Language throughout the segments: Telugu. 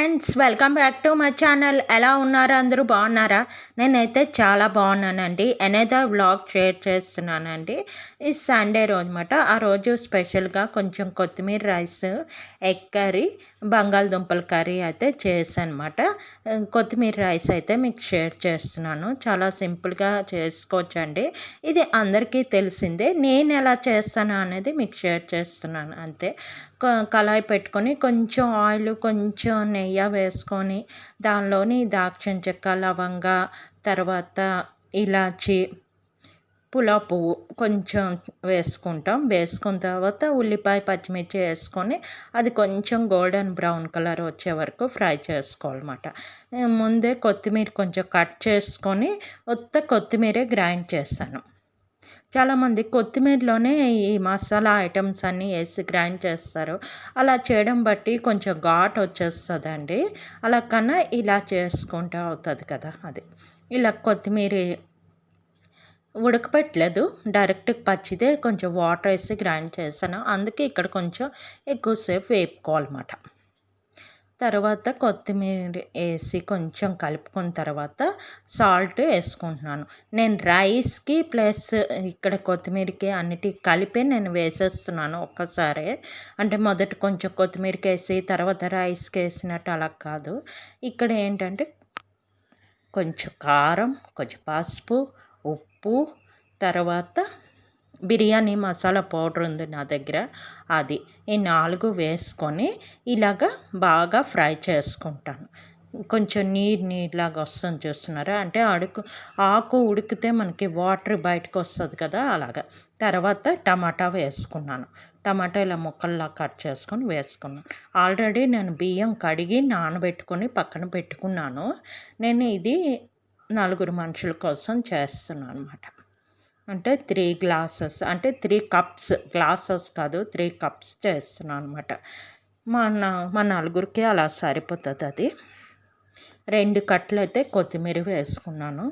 Friends welcome back to my channel. ఎలా ఉన్నారు అందరూ? బాగున్నారా? నేనైతే చాలా బాగున్నానండి. ఎనేదో వ్లాగ్ షేర్ చేస్తున్నానండి. ఈ సండే రోజు అనమాట ఆ రోజు స్పెషల్గా కొంచెం కొత్తిమీర రైస్ ఎగ్ కర్రీ బంగాళదుంపల కర్రీ అయితే చేశానమాట. కొత్తిమీర రైస్ అయితే మీకు షేర్ చేస్తున్నాను. చాలా సింపుల్గా చేసుకోవచ్చండి. ఇది అందరికీ తెలిసిందే. నేను ఎలా చేస్తాను అనేది మీకు షేర్ చేస్తున్నాను అంతే. కళాయి పెట్టుకొని కొంచెం ఆయిల్ కొంచెం నెయ్యి వేసుకొని దానిలోని దాక్షిణ చెక్క లవంగ తర్వాత ఇలాచి పులావ్ పువ్వు కొంచెం వేసుకుంటాం. వేసుకున్న తర్వాత ఉల్లిపాయ పచ్చిమిర్చి వేసుకొని అది కొంచెం గోల్డెన్ బ్రౌన్ కలర్ వచ్చే వరకు ఫ్రై చేసుకోవాలన్నమాట. ముందే కొత్తిమీర కొంచెం కట్ చేసుకొని కొత్త కొత్తిమీరే గ్రైండ్ చేస్తాను చాలామంది కొత్తిమీరలోనే ఈ మసాలా ఐటమ్స్ అన్నీ వేసి గ్రైండ్ చేస్తారు. అలా చేయడం బట్టి కొంచెం ఘాట్ వచ్చేస్తుందండి. అలా కన్నా ఇలా చేసుకుంటూ అవుతుంది కదా అది. ఇలా కొత్తిమీర ఉడకపెట్టలేదు. డైరెక్ట్ పచ్చిదే కొంచెం వాటర్ వేసి గ్రైండ్ చేశాను. అందుకే ఇక్కడ కొంచెం ఎక్కువసేపు వేపుకోవాలన్నమాట. తర్వాత కొత్తిమీర వేసి కొంచెం కలుపుకున్న తర్వాత సాల్ట్ వేసుకుంటున్నాను. నేను రైస్కి ప్లస్ ఇక్కడ కొత్తిమీరకి అన్నిటి కలిపి నేను వేసేస్తున్నాను ఒక్కసారే. అంటే మొదట కొంచెం కొత్తిమీరకి వేసి తర్వాత రైస్కి వేసినట్టు అలా కాదు. ఇక్కడ ఏంటంటే కొంచెం కారం కొంచెం పసుపు ఉప్పు తర్వాత బిర్యానీ మసాలా పౌడర్ ఉంది నా దగ్గర. అది ఈ నాలుగు వేసుకొని ఇలాగ బాగా ఫ్రై చేసుకుంటాను. కొంచెం నీరు నీరులాగా వస్తుంది చూస్తున్నారా? అంటే అడుకు ఆకు ఉడికితే మనకి వాటర్ బయటకు వస్తుంది కదా అలాగా. తర్వాత టమాటా వేసుకున్నాను. టమాటా ఇలా ముక్కల్లా కట్ చేసుకొని వేసుకున్నాను. ఆల్రెడీ నేను బియ్యం కడిగి నానబెట్టుకొని పక్కన పెట్టుకున్నాను. నేను ఇది నలుగురు మనుషుల కోసం చేస్తున్నాను అనమాట అంటే త్రీ గ్లాసెస్ అంటే త్రీ కప్స్ గ్లాసెస్ కాదు త్రీ కప్స్ చేస్తున్నాను అనమాట మా మా నలుగురికి అలా సరిపోతుంది అది. రెండు కట్టలు అయితే కొత్తిమీర వేసుకున్నాను.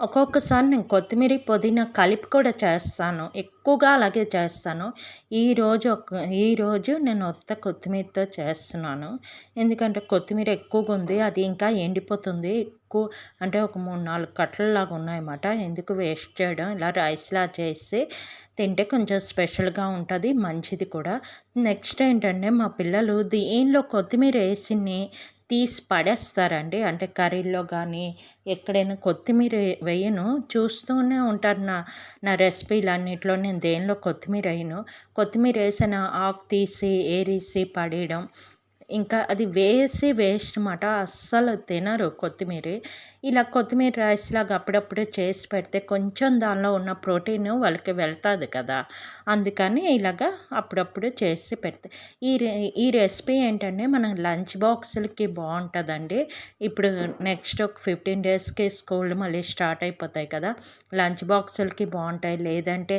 ఒక్కొక్కసారి నేను కొత్తిమీర పుదీనా కలిపి కూడా చేస్తాను. ఎక్కువగా అలాగే చేస్తాను. ఈరోజు ఒక ఈరోజు నేను ఉత్త కొత్తిమీరతో చేస్తున్నాను. ఎందుకంటే కొత్తిమీర ఎక్కువగా ఉంది అది ఇంకా ఎండిపోతుంది. ఎక్కువ అంటే ఒక మూడు నాలుగు కట్టలలాగా ఉన్నాయన్నమాట. ఎందుకు వేస్ట్ చేయడం? ఇలా రైస్లా చేసి తింటే కొంచెం స్పెషల్గా ఉంటుంది మంచిది కూడా. నెక్స్ట్ ఏంటంటే మా పిల్లలు దీనిలో కొత్తిమీర వేసిని తీసి పడేస్తారండి. అంటే కర్రీలో కానీ ఎక్కడైనా కొత్తిమీర వేయను. చూస్తూనే ఉంటారు నా నా రెసిపీలు అన్నిట్లో నేను దేనిలో కొత్తిమీర వేయను? కొత్తిమీర వేసిన ఆకు తీసి ఏరిసి పడేయడం ఇంకా అది వేసి వేస్ట్ మాట అస్సలు తినరు కొత్తిమీర. ఇలా కొత్తిమీర రైస్ లాగా అప్పుడప్పుడు చేసి పెడితే కొంచెం దానిలో ఉన్న ప్రోటీన్ వాళ్ళకి వెళ్తుంది కదా. అందుకని ఇలాగా అప్పుడప్పుడు చేసి పెడితే. ఈ ఈ రెసిపీ ఏంటంటే మన లంచ్ బాక్సులకి బాగుంటుందండి. ఇప్పుడు నెక్స్ట్ ఒక ఫిఫ్టీన్ డేస్కి స్కూల్ మళ్ళీ స్టార్ట్ అయిపోతాయి కదా. లంచ్ బాక్సులకి బాగుంటాయి. లేదంటే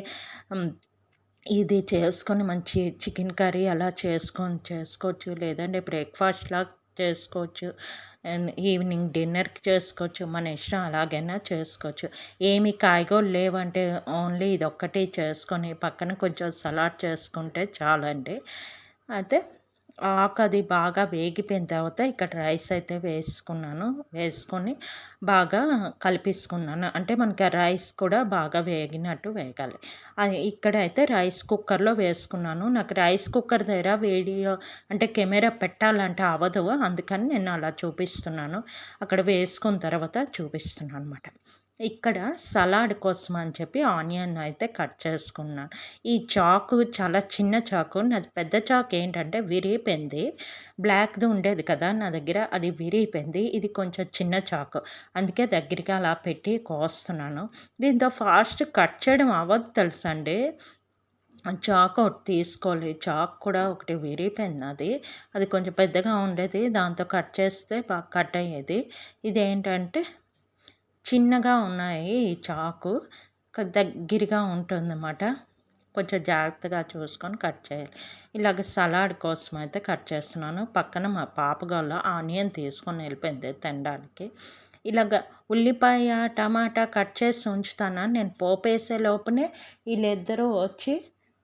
ఇది చేసుకొని మంచి చికెన్ కర్రీ అలా చేసుకొని చేసుకోవచ్చు. లేదంటే బ్రేక్ఫాస్ట్లా చేసుకోవచ్చు. అండ్ ఈవినింగ్ డిన్నర్కి చేసుకోవచ్చు. మన ఇష్టం అలాగైనా చేసుకోవచ్చు. ఏమి కాయగూరలు లేవంటే ఓన్లీ ఇది ఒక్కటి చేసుకొని పక్కన కొంచెం సలాడ్ చేసుకుంటే చాలండి. అయితే ఆకు అది బాగా వేగిపోయిన తర్వాత ఇక్కడ రైస్ అయితే వేసుకున్నాను. వేసుకొని బాగా కలిపేసుకున్నాను. అంటే మనకి ఆ రైస్ కూడా బాగా వేగినట్టు వేగాలి. అది ఇక్కడ అయితే రైస్ కుక్కర్లో వేసుకున్నాను. నాకు రైస్ కుక్కర్ దగ్గర వీడియో అంటే కెమెరా పెట్టాలంటే అవ్వదు అందుకని నేను అలా చూపిస్తున్నాను. అక్కడ వేసుకున్న తర్వాత చూపిస్తున్నాను అనమాట ఇక్కడ సలాడ్ కోసం అని చెప్పి ఆనియన్ అయితే కట్ చేసుకున్నాను. ఈ చాకు చాలా చిన్న చాకు. నాది పెద్ద చాకు ఏంటంటే విరిగిపోయింది. బ్లాక్ది ఉండేది కదా నా దగ్గర అది విరిగిపోయింది. ఇది కొంచెం చిన్న చాకు. అందుకే దగ్గరికి అలా పెట్టి కోస్తున్నాను. దీంతో ఫాస్ట్ కట్ చేయడం అవ్వదు తెలుసండి. చాకు ఒకటి తీసుకోవాలి. చాకు కూడా ఒకటి విరిగిపోయింది అది అది కొంచెం పెద్దగా ఉండేది. దాంతో కట్ చేస్తే బాగా కట్ అయ్యేది. ఇదేంటంటే చిన్నగా ఉన్నాయి ఈ చాకు. దగ్గరగా ఉంటుందన్నమాట. కొంచెం జాగ్రత్తగా చూసుకొని కట్ చేయాలి. ఇలాగ సలాడ్ కోసం అయితే కట్ చేస్తున్నాను. పక్కన మా పాపగాళ్ళ ఆనియన్ తీసుకొని వెళ్ళిపోయింది తినడానికి. ఇలాగ ఉల్లిపాయ టమాటా కట్ చేసి ఉంచుతాను. నేను పోపేసే లోపనే వీళ్ళిద్దరూ వచ్చి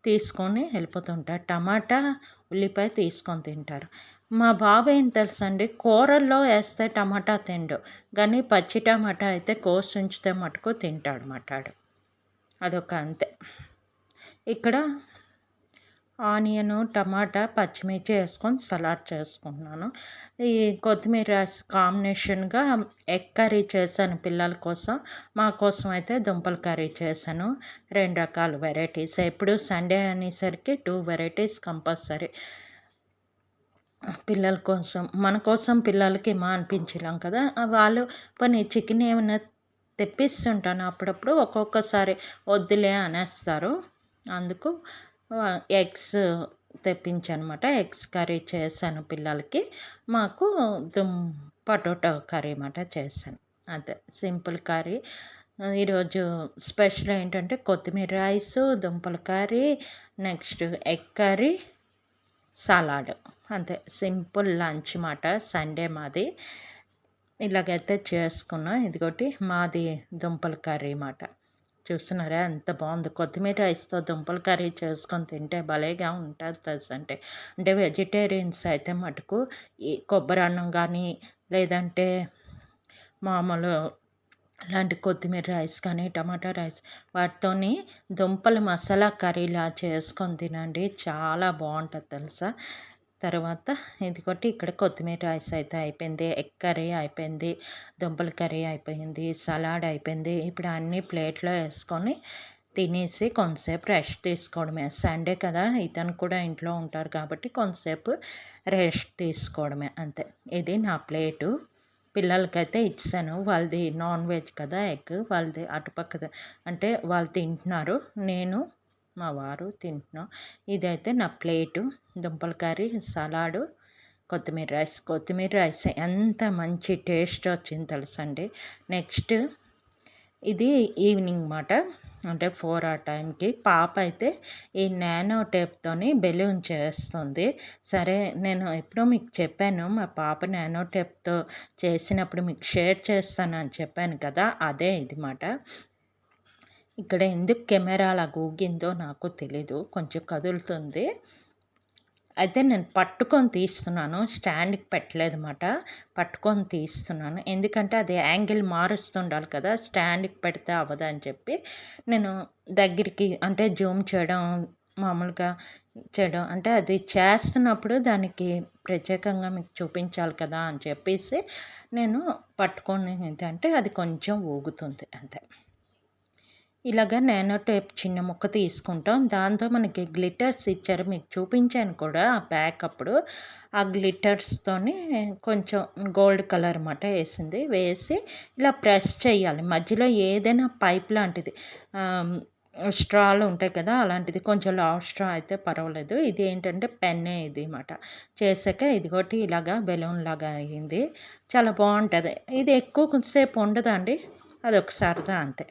తీసుకొని వెళ్ళిపోతుంటారు. టమాటా ఉల్లిపాయ తీసుకొని తింటారు. మా బాబు ఏం తెలుసండి? కూరల్లో వేస్తే టమాటా తిండు. కానీ పచ్చి టమాటా అయితే కోసి ఉంచితే మటుకు తింటాడు మటాడు అదొక అంతే. ఇక్కడ ఆనియను టమాటా పచ్చిమిర్చి వేసుకొని సలాడ్ చేసుకుంటున్నాను. ఈ కొత్తిమీర కాంబినేషన్గా ఎగ్ కర్రీ చేశాను పిల్లల కోసం. మా కోసం అయితే దుంపల కర్రీ చేశాను. రెండు రకాల వెరైటీస్. ఎప్పుడు సండే అనేసరికి టూ వెరైటీస్ కంపల్సరీ. పిల్లల కోసం మన కోసం పిల్లలకి మా అనిపించలేం కదా. వాళ్ళు పని చికెన్ ఏమైనా తెప్పిస్తుంటాను అప్పుడప్పుడు ఒక్కొక్కసారి వద్దులే అనేస్తారు. అందుకు ఎగ్స్ తెప్పించనమాట. ఎగ్స్ కర్రీ చేశాను పిల్లలకి. మాకు దుమ్ పటోటా కర్రీ అన్నమాట చేశాను. అదే సింపుల్ కర్రీ. ఈరోజు స్పెషల్ ఏంటంటే కొత్తిమీర రైస్ దుంపల curry next egg curry. Salad. అంతే. సింపుల్ లంచ్ మాట. సండే మాది. ఇలాగైతే చేసుకున్నాం. ఇదిగోటి మాది దుంపల కర్రీ మాట. చూస్తున్నారా? ఎంత బాగుంది. కొత్తిమీర రైస్తో దుంపల కర్రీ చేసుకొని తింటే భలేగా ఉంటుంది తెలుసు అంటే అంటే వెజిటేరియన్స్ అయితే మటుకు ఈ కొబ్బరి అన్నం కానీ లేదంటే మామూలు అలాంటి కొత్తిమీర రైస్ కానీ టమాటా రైస్ వాటితోని దుంపల మసాలా కర్రీలా చేసుకొని తినండి. చాలా బాగుంటుంది తెలుసా? తర్వాత ఇదిగోటి ఇక్కడ కొత్తిమీర రైస్ అయితే అయిపోయింది. ఎగ్ కర్రీ అయిపోయింది దుంపల కర్రీ అయిపోయింది సలాడ్ అయిపోయింది. ఇప్పుడు అన్నీ ప్లేట్లో వేసుకొని తినేసి కొంతసేపు రెస్ట్ తీసుకోవడమే. సండే కదా ఇతను కూడా ఇంట్లో ఉంటారు కాబట్టి కొంతసేపు రెస్ట్ తీసుకోవడమే అంతే. ఇది నా ప్లేటు. పిల్లలకైతే ఇచ్చాను. వాళ్ళది నాన్ వెజ్ కదా ఎగ్ వాళ్ళది అటుపక్క అంటే వాళ్ళు తింటున్నారు. నేను మా వారు తింటున్నాం. ఇదైతే నా ప్లేటు. దుంపల కర్రీ సలాడు కొత్తిమీర రైస్. కొత్తిమీర రైస్ ఎంత మంచి టేస్ట్ వచ్చింది తెలుసండి. నెక్స్ట్ ఇది ఈవినింగ్ మాట. అంటే ఫోర్ ఆ టైంకి. పాప అయితే ఈ నానో టేప్తోని బెలూన్ చేస్తుంది. సరే నేను ఎప్పుడో మీకు చెప్పాను మా పాప నానో టేప్తో చేసినప్పుడు మీకు షేర్ చేస్తాను అని చెప్పాను కదా అదే ఇది మాట. ఇక్కడ ఎందుకు కెమెరా అలా గూగిందో నాకు తెలీదు కొంచెం కదులుతుంది. అయితే నేను పట్టుకొని తీస్తున్నాను. స్టాండ్కి పెట్టలేదు అనమాట పట్టుకొని తీస్తున్నాను. ఎందుకంటే అది యాంగిల్ మారుస్తుండాలి కదా. స్టాండ్కి పెడితే అవ్వదని చెప్పి నేను దగ్గరికి అంటే జూమ్ చేయడం మామూలుగా చేయడం అంటే అది చేస్తున్నప్పుడు దానికి ప్రత్యేకంగా మీకు చూపించాలి కదా అని చెప్పేసి నేను పట్టుకొని అంటే అది కొంచెం ఊగుతుంది అంతే. ఇలాగ నానో టేప్ చిన్న ముక్క తీసుకుంటాం. దాంతో మనకి గ్లిటర్స్ ఇచ్చారు. మీకు చూపించాను కూడా ఆ ప్యాక్ అప్పుడు. ఆ గ్లిటర్స్తోని కొంచెం గోల్డ్ కలర్ అన్నమాట వేసింది. వేసి ఇలా ప్రెస్ చేయాలి. మధ్యలో ఏదైనా పైప్ లాంటిది స్ట్రాలు ఉంటాయి కదా అలాంటిది కొంచెం లావ్ స్ట్రా అయితే పర్వాలేదు. ఇది ఏంటంటే పెన్నే ఇది అన్నమాట. చేసాక ఇదిగోటి ఇలాగా బెలూన్ లాగా అయ్యింది చాలా బాగుంటుంది. ఇది ఎక్కువ కొంచెంసేపు ఉండదండి. అది ఒకసారిదా అంతే.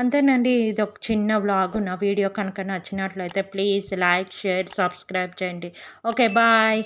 అంతేనండి ఇది ఒక చిన్న వ్లాగ్. నా వీడియో కనుక నచ్చినట్లయితే ప్లీజ్ లైక్ షేర్ సబ్స్క్రైబ్ చేయండి. Okay bye.